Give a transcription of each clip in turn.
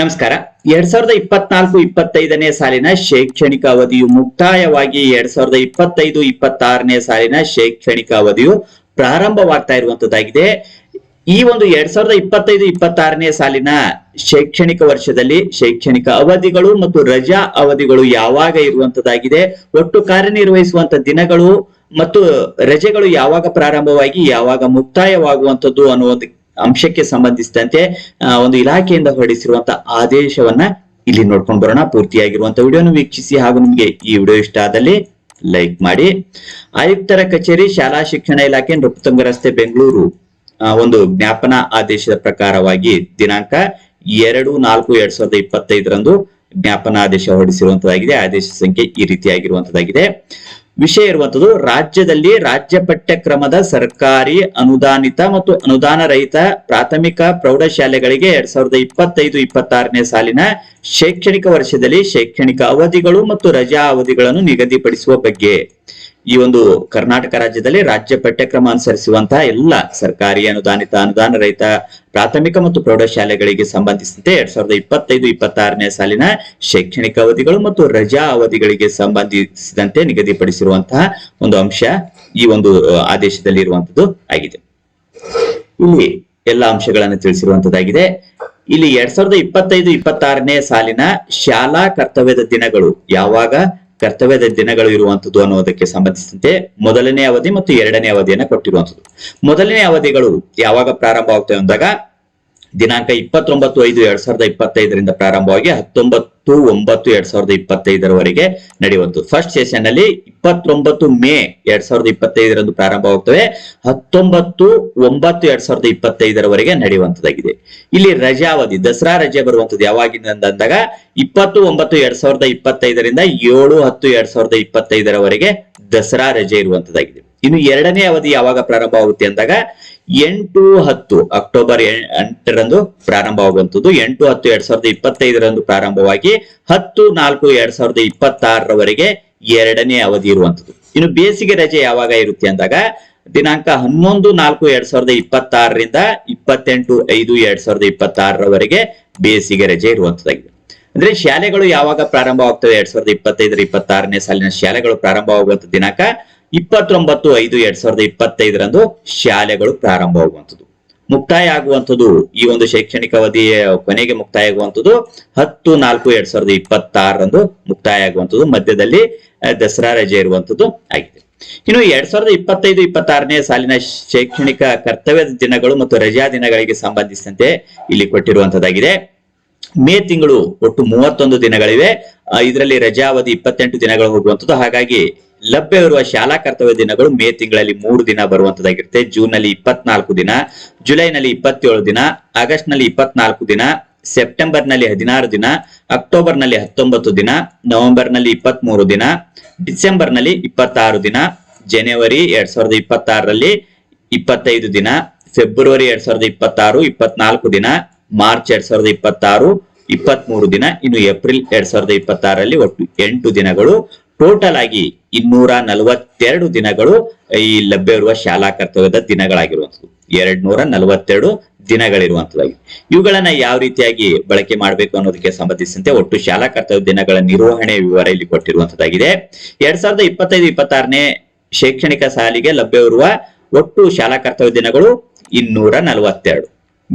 ನಮಸ್ಕಾರ. ಎರಡ್ ಸಾವಿರದ ಇಪ್ಪತ್ನಾಲ್ಕು ಇಪ್ಪತ್ತೈದನೇ ಸಾಲಿನ ಶೈಕ್ಷಣಿಕ ಅವಧಿಯು ಮುಕ್ತಾಯವಾಗಿ ಎರಡ್ ಸಾವಿರದ ಇಪ್ಪತ್ತೈದು ಇಪ್ಪತ್ತಾರನೇ ಸಾಲಿನ ಶೈಕ್ಷಣಿಕ ಅವಧಿಯು ಪ್ರಾರಂಭವಾಗ್ತಾ ಇರುವಂತದ್ದಾಗಿದೆ. ಈ ಒಂದು ಎರಡ್ ಸಾವಿರದ ಇಪ್ಪತ್ತೈದು ಇಪ್ಪತ್ತಾರನೇ ಸಾಲಿನ ಶೈಕ್ಷಣಿಕ ವರ್ಷದಲ್ಲಿ ಶೈಕ್ಷಣಿಕ ಅವಧಿಗಳು ಮತ್ತು ರಜಾ ಅವಧಿಗಳು ಯಾವಾಗ ಇರುವಂತದ್ದಾಗಿದೆ, ಒಟ್ಟು ಕಾರ್ಯನಿರ್ವಹಿಸುವಂತ ದಿನಗಳು ಮತ್ತು ರಜೆಗಳು ಯಾವಾಗ ಪ್ರಾರಂಭವಾಗಿ ಯಾವಾಗ ಮುಕ್ತಾಯವಾಗುವಂತದ್ದು ಅನ್ನುವುದು ಅಂಶಕ್ಕೆ ಸಂಬಂಧಿಸಿದಂತೆ ಒಂದು ಇಲಾಖೆಯಿಂದ ಹೊರಡಿಸಿರುವಂತ ಆದೇಶವನ್ನ ಇಲ್ಲಿ ನೋಡ್ಕೊಂಡು ಬರೋಣ. ಪೂರ್ತಿಯಾಗಿರುವಂತ ವಿಡಿಯೋನು ವೀಕ್ಷಿಸಿ ಹಾಗೂ ನಿಮಗೆ ಈ ವಿಡಿಯೋ ಇಷ್ಟ ಆದಲ್ಲಿ ಲೈಕ್ ಮಾಡಿ. ಆಯುಕ್ತರ ಕಚೇರಿ, ಶಾಲಾ ಶಿಕ್ಷಣ ಇಲಾಖೆ, ನೃಪತುಂಗ ರಸ್ತೆ, ಬೆಂಗಳೂರು. ಒಂದು ಜ್ಞಾಪನಾ ಆದೇಶದ ಪ್ರಕಾರವಾಗಿ ದಿನಾಂಕ ಎರಡು ನಾಲ್ಕು ಎರಡ್ ಸಾವಿರದ ಇಪ್ಪತ್ತೈದರಂದು ಜ್ಞಾಪನಾ ಆದೇಶ ಹೊರಡಿಸಿರುವಂತದ್ದಾಗಿದೆ ಆದೇಶ ಸಂಖ್ಯೆ ಈ ರೀತಿಯಾಗಿರುವಂತದ್ದಾಗಿದೆ ವಿಷಯ ಇರುವಂತದ್ದು, ರಾಜ್ಯದಲ್ಲಿ ರಾಜ್ಯ ಪಠ್ಯಕ್ರಮದ ಸರ್ಕಾರಿ ಅನುದಾನಿತ ಮತ್ತು ಅನುದಾನ ರಹಿತ ಪ್ರಾಥಮಿಕ ಪ್ರೌಢಶಾಲೆಗಳಿಗೆ ಎರಡ್ ಸಾವಿರದ ಇಪ್ಪತ್ತೈದು, ಇಪ್ಪತ್ತಾರನೇ ಸಾಲಿನ ಶೈಕ್ಷಣಿಕ ವರ್ಷದಲ್ಲಿ ಶೈಕ್ಷಣಿಕ ಅವಧಿಗಳು ಮತ್ತು ರಜಾ ಅವಧಿಗಳನ್ನು ನಿಗದಿಪಡಿಸುವ ಬಗ್ಗೆ. ಈ ಒಂದು ಕರ್ನಾಟಕ ರಾಜ್ಯದಲ್ಲಿ ರಾಜ್ಯ ಪಠ್ಯಕ್ರಮ ಅನುಸರಿಸುವಂತಹ ಎಲ್ಲ ಸರ್ಕಾರಿ ಅನುದಾನಿತ ಅನುದಾನ ರಹಿತ ಪ್ರಾಥಮಿಕ ಮತ್ತು ಪ್ರೌಢಶಾಲೆಗಳಿಗೆ ಸಂಬಂಧಿಸಿದಂತೆ ಎರಡ್ ಸಾವಿರದ ಇಪ್ಪತ್ತೈದು, ಇಪ್ಪತ್ತಾರನೇ ಸಾಲಿನ ಶೈಕ್ಷಣಿಕ ಅವಧಿಗಳು ಮತ್ತು ರಜಾ ಅವಧಿಗಳಿಗೆ ಸಂಬಂಧಿಸಿದಂತೆ ನಿಗದಿಪಡಿಸಿರುವಂತಹ ಒಂದು ಅಂಶ ಈ ಒಂದು ಆದೇಶದಲ್ಲಿ ಇರುವಂತದ್ದು ಆಗಿದೆ. ಇಲ್ಲಿ ಎಲ್ಲ ಅಂಶಗಳನ್ನು ತಿಳಿಸಿರುವಂತದ್ದಾಗಿದೆ. ಇಲ್ಲಿ ಎರಡ್ ಸಾವಿರದ ಇಪ್ಪತ್ತೈದು, ಇಪ್ಪತ್ತಾರನೇ ಸಾಲಿನ ಶಾಲಾ ಕರ್ತವ್ಯದ ದಿನಗಳು ಯಾವಾಗ? ಕರ್ತವ್ಯದ ದಿನಗಳು ಇರುವಂತದ್ದು ಅನ್ನೋದಕ್ಕೆ ಸಂಬಂಧಿಸಿದಂತೆ ಮೊದಲನೇ ಅವಧಿ ಮತ್ತು ಎರಡನೇ ಅವಧಿಯನ್ನು ಕೊಟ್ಟಿರುವಂತದ್ದು. ಮೊದಲನೇ ಅವಧಿಗಳು ಯಾವಾಗ ಪ್ರಾರಂಭವಾಗ್ತವೆ ಅಂದಾಗ ದಿನಾಂಕ ಇಪ್ಪತ್ತೊಂಬತ್ತು ಐದು ಎರಡ್ ಸಾವಿರದ ಇಪ್ಪತ್ತೈದರಿಂದ ಪ್ರಾರಂಭವಾಗಿ ಹತ್ತೊಂಬತ್ತು ಒಂಬತ್ತು ಎರಡ್ ಸಾವಿರದ ಇಪ್ಪತ್ತೈದರವರೆಗೆ ನಡೆಯುವಂಥದ್ದು. ಫಸ್ಟ್ ಸೆಷನ್ ಅಲ್ಲಿ ಇಪ್ಪತ್ತೊಂಬತ್ತು ಮೇ ಎರಡ್ ಸಾವಿರದ ಇಪ್ಪತ್ತೈದರಂದು ಪ್ರಾರಂಭವಾಗ್ತವೆ. ಹತ್ತೊಂಬತ್ತು ಒಂಬತ್ತು ಎರಡ್ ಸಾವಿರದ ಇಪ್ಪತ್ತೈದರವರೆಗೆ ನಡೆಯುವಂತದ್ದಾಗಿದೆ ಇಲ್ಲಿ ರಜಾವಧಿ ದಸರಾ ರಜೆ ಬರುವಂತದ್ದು ಯಾವಾಗಿಂದ ಅಂದಾಗ ಇಪ್ಪತ್ತು ಒಂಬತ್ತು ಎರಡ್ ಸಾವಿರದ ಇಪ್ಪತ್ತೈದರಿಂದ ಏಳು ಹತ್ತು ಎರಡ್ ಸಾವಿರದ ಇಪ್ಪತ್ತೈದರವರೆಗೆ ದಸರಾ ರಜೆ ಇರುವಂತದ್ದಾಗಿದೆ ಇನ್ನು ಎರಡನೇ ಅವಧಿ ಯಾವಾಗ ಪ್ರಾರಂಭ ಆಗುತ್ತೆ ಅಂದಾಗ ಎಂಟು ಹತ್ತು, ಅಕ್ಟೋಬರ್ ಎಂಟರಂದು ಪ್ರಾರಂಭವಾಗುವಂಥದ್ದು. ಎಂಟು ಹತ್ತು ಎರಡ್ ಸಾವಿರದ ಇಪ್ಪತ್ತೈದರಂದು ಪ್ರಾರಂಭವಾಗಿ ಹತ್ತು ನಾಲ್ಕು ಎರಡ್ ಸಾವಿರದ ಇಪ್ಪತ್ತಾರರವರೆಗೆ ಎರಡನೇ ಅವಧಿ ಇರುವಂತದ್ದು ಇನ್ನು ಬೇಸಿಗೆ ರಜೆ ಯಾವಾಗ ಇರುತ್ತೆ ಅಂದಾಗ ದಿನಾಂಕ ಹನ್ನೊಂದು ನಾಲ್ಕು ಎರಡ್ ಸಾವಿರದ ಇಪ್ಪತ್ತಾರರಿಂದ ಇಪ್ಪತ್ತೆಂಟು ಐದು ಎರಡ್ ಸಾವಿರದ ಇಪ್ಪತ್ತಾರರವರೆಗೆ ಬೇಸಿಗೆ ರಜೆ ಇರುವಂತದ್ದಾಗಿದೆ ಅಂದ್ರೆ ಶಾಲೆಗಳು ಯಾವಾಗ ಪ್ರಾರಂಭವಾಗ್ತವೆ? ಎರಡ್ ಸಾವಿರದ ಇಪ್ಪತ್ತೈದರ ಇಪ್ಪತ್ತಾರನೇ ಸಾಲಿನ ಶಾಲೆಗಳು ಪ್ರಾರಂಭವಾಗುವಂತ ದಿನಾಂಕ ಇಪ್ಪತ್ತೊಂಬತ್ತು ಐದು ಎರಡ್ ಸಾವಿರದ ಇಪ್ಪತ್ತೈದರಂದು ಶಾಲೆಗಳು ಪ್ರಾರಂಭವಾಗುವಂಥದ್ದು. ಮುಕ್ತಾಯ ಆಗುವಂಥದ್ದು ಈ ಒಂದು ಶೈಕ್ಷಣಿಕ ಅವಧಿಯ ಕೊನೆಗೆ ಮುಕ್ತಾಯ ಆಗುವಂಥದ್ದು ಹತ್ತು ನಾಲ್ಕು ಎರಡ್ ಸಾವಿರದ ಇಪ್ಪತ್ತಾರರಂದು ಮುಕ್ತಾಯ ಆಗುವಂಥದ್ದು. ಮಧ್ಯದಲ್ಲಿ ದಸರಾ ರಜೆ ಇರುವಂಥದ್ದು ಆಗಿದೆ. ಇನ್ನು ಎರಡ್ ಸಾವಿರದ ಇಪ್ಪತ್ತೈದು ಇಪ್ಪತ್ತಾರನೇ ಸಾಲಿನ ಶೈಕ್ಷಣಿಕ ಕರ್ತವ್ಯದ ದಿನಗಳು ಮತ್ತು ರಜಾ ದಿನಗಳಿಗೆ ಸಂಬಂಧಿಸಿದಂತೆ ಇಲ್ಲಿ ಕೊಟ್ಟಿರುವಂತದ್ದಾಗಿದೆ ಮೇ ತಿಂಗಳು ಒಟ್ಟು ಮೂವತ್ತೊಂದು ದಿನಗಳಿವೆ. ಇದರಲ್ಲಿ ರಜಾ ಅವಧಿ ಇಪ್ಪತ್ತೆಂಟು ದಿನಗಳು ಹೋಗುವಂಥದ್ದು. ಹಾಗಾಗಿ ಲಭ್ಯವಿರುವ ಶಾಲಾ ಕರ್ತವ್ಯ ದಿನಗಳು ಮೇ ತಿಂಗಳಲ್ಲಿ ಮೂರು ದಿನ ಬರುವಂತದ್ದಾಗಿರುತ್ತೆ ಜೂನ್ನಲ್ಲಿ ಇಪ್ಪತ್ನಾಲ್ಕು ದಿನ, ಜುಲೈನಲ್ಲಿ ಇಪ್ಪತ್ತೇಳು ದಿನ ಆಗಸ್ಟ್ನಲ್ಲಿ ಇಪ್ಪತ್ನಾಲ್ಕು ದಿನ ಸೆಪ್ಟೆಂಬರ್ನಲ್ಲಿ ಹದಿನಾರು ದಿನ ಅಕ್ಟೋಬರ್ನಲ್ಲಿ ಹತ್ತೊಂಬತ್ತು ದಿನ ನವೆಂಬರ್ನಲ್ಲಿ ಇಪ್ಪತ್ಮೂರು ದಿನ ಡಿಸೆಂಬರ್ನಲ್ಲಿ ಇಪ್ಪತ್ತಾರು ದಿನ, ಜನವರಿ ಎರಡ್ ಸಾವಿರದ ಇಪ್ಪತ್ತಾರರಲ್ಲಿ ಇಪ್ಪತ್ತೈದು ದಿನ, ಫೆಬ್ರವರಿ ಎರಡ್ ಸಾವಿರದ ಇಪ್ಪತ್ತಾರು, ಇಪ್ಪತ್ನಾಲ್ಕು ದಿನ, ಮಾರ್ಚ್ ಎರಡ್ ಸಾವಿರದ ಇಪ್ಪತ್ತಾರು ಇಪ್ಪತ್ಮೂರು ದಿನ, ಇನ್ನು ಏಪ್ರಿಲ್ ಎರಡ್ ಸಾವಿರದ ಇಪ್ಪತ್ತಾರರಲ್ಲಿ ಒಟ್ಟು ಎಂಟು ದಿನಗಳು. ಟೋಟಲ್ ಆಗಿ ಇನ್ನೂರ ನಲವತ್ತೆರಡು ದಿನಗಳು ಈ ಲಭ್ಯವಿರುವ ಶಾಲಾ ಕರ್ತವ್ಯದ ದಿನಗಳಾಗಿರುವಂಥದ್ದು. ಎರಡ್ ನೂರ ನಲವತ್ತೆರಡು ದಿನಗಳಿರುವಂತದ್ದಾಗಿ ಇವುಗಳನ್ನ ಯಾವ ರೀತಿಯಾಗಿ ಬಳಕೆ ಮಾಡಬೇಕು ಅನ್ನೋದಕ್ಕೆ ಸಂಬಂಧಿಸಿದಂತೆ ಒಟ್ಟು ಶಾಲಾ ಕರ್ತವ್ಯ ದಿನಗಳ ನಿರ್ವಹಣೆ ವಿವರ ಇಲ್ಲಿ ಕೊಟ್ಟಿರುವಂತದ್ದಾಗಿದೆ ಎರಡ್ ಸಾವಿರದ ಇಪ್ಪತ್ತೈದು, ಇಪ್ಪತ್ತಾರನೇ ಶೈಕ್ಷಣಿಕ ಸಾಲಿಗೆ ಲಭ್ಯವಿರುವ ಒಟ್ಟು ಶಾಲಾ ಕರ್ತವ್ಯ ದಿನಗಳು ಇನ್ನೂರ ನಲವತ್ತೆರಡು.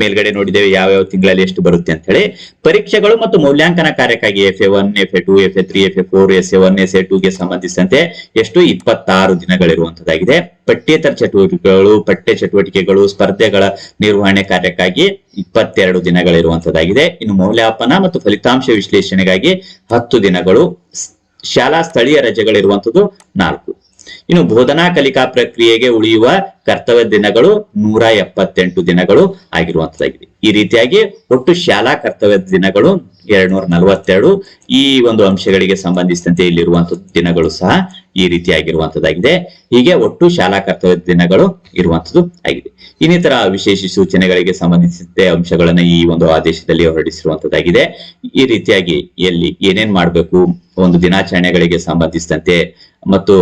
ಮೇಲ್ಗಡೆ ನೋಡಿದ್ದೇವೆ ಯಾವ ತಿಂಗಳಲ್ಲಿ ಎಷ್ಟು ಬರುತ್ತೆ ಅಂತ ಹೇಳಿ. ಪರೀಕ್ಷೆಗಳು ಮತ್ತು ಮೌಲ್ಯಾಂಕನ ಕಾರ್ಯಕ್ಕಾಗಿ F A one F A two F A three F A four S A one S A ಟೂಗೆ ಸಂಬಂಧಿಸಿದಂತೆ ಎಷ್ಟು ಇಪ್ಪತ್ತಾರು ದಿನಗಳಿರುವಂತದ್ದಾಗಿದೆ. ಪಠ್ಯೇತರ ಚಟುವಟಿಕೆಗಳು, ಪಠ್ಯ ಚಟುವಟಿಕೆಗಳು, ಸ್ಪರ್ಧೆಗಳ ನಿರ್ವಹಣೆ ಕಾರ್ಯಕ್ಕಾಗಿ ಇಪ್ಪತ್ತೆರಡು ದಿನಗಳಿರುವಂತದ್ದಾಗಿದೆ. ಇನ್ನು ಮೌಲ್ಯಾಪನ ಮತ್ತು ಫಲಿತಾಂಶ ವಿಶ್ಲೇಷಣೆಗಾಗಿ ಹತ್ತು ದಿನಗಳು. ಶಾಲಾ ಸ್ಥಳೀಯ ರಜೆಗಳಿರುವಂತದ್ದು ನಾಲ್ಕು. ಇನ್ನು ಬೋಧನಾ ಕಲಿಕಾ ಪ್ರಕ್ರಿಯೆಗೆ ಉಳಿಯುವ ಕರ್ತವ್ಯ ದಿನಗಳು ನೂರ ಎಪ್ಪತ್ತೆಂಟು ದಿನಗಳು ಆಗಿರುವಂತದ್ದಾಗಿದೆ. ಈ ರೀತಿಯಾಗಿ ಒಟ್ಟು ಶಾಲಾ ಕರ್ತವ್ಯ ದಿನಗಳು ಎರಡ್ ನಲವತ್ತೆರಡು. ಈ ಒಂದು ಅಂಶಗಳಿಗೆ ಸಂಬಂಧಿಸಿದಂತೆ ಇಲ್ಲಿರುವಂತ ದಿನಗಳು ಸಹ ಈ ರೀತಿಯಾಗಿರುವಂತದ್ದಾಗಿದೆ. ಹೀಗೆ ಒಟ್ಟು ಶಾಲಾ ಕರ್ತವ್ಯ ದಿನಗಳು ಇರುವಂತದ್ದು ಆಗಿದೆ. ಇನ್ನಿತರ ವಿಶೇಷ ಸೂಚನೆಗಳಿಗೆ ಸಂಬಂಧಿಸಿದಂತೆ ಅಂಶಗಳನ್ನ ಈ ಒಂದು ಆದೇಶದಲ್ಲಿ ಹೊರಡಿಸಿರುವಂತದ್ದಾಗಿದೆ. ಈ ರೀತಿಯಾಗಿ ಎಲ್ಲಿ ಏನೇನ್ ಮಾಡಬೇಕು, ಒಂದು ದಿನಾಚರಣೆಗಳಿಗೆ ಸಂಬಂಧಿಸಿದಂತೆ ಮತ್ತು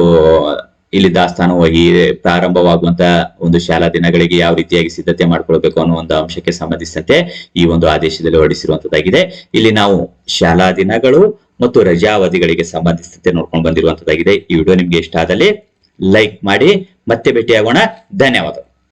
ಇಲ್ಲಿ ದಾಸ್ತಾನವಾಗಿ ಪ್ರಾರಂಭವಾಗುವಂತಹ ಪ್ರಾರಂಭವಾಗುವಂತ ಒಂದು ಶಾಲಾ ದಿನಗಳಿಗೆ ಯಾವ ರೀತಿಯಾಗಿ ಸಿದ್ಧತೆ ಮಾಡ್ಕೊಳ್ಬೇಕು ಅನ್ನೋ ಒಂದು ಅಂಶಕ್ಕೆ ಸಂಬಂಧಿಸಿದಂತೆ ಈ ಒಂದು ಆದೇಶದಲ್ಲಿ ಹೊರಡಿಸಿರುವಂತದ್ದಾಗಿದೆ. ಇಲ್ಲಿ ನಾವು ಶಾಲಾ ದಿನಗಳು ಮತ್ತು ರಜಾ ಅವಧಿಗಳಿಗೆ ಸಂಬಂಧಿಸಿದಂತೆ ನೋಡ್ಕೊಂಡು ಬಂದಿರುವಂತದ್ದಾಗಿದೆ. ಈ ವಿಡಿಯೋ ನಿಮ್ಗೆ ಇಷ್ಟ ಆದಲ್ಲಿ ಲೈಕ್ ಮಾಡಿ, ಮತ್ತೆ ಭೇಟಿಯಾಗೋಣ. ಧನ್ಯವಾದ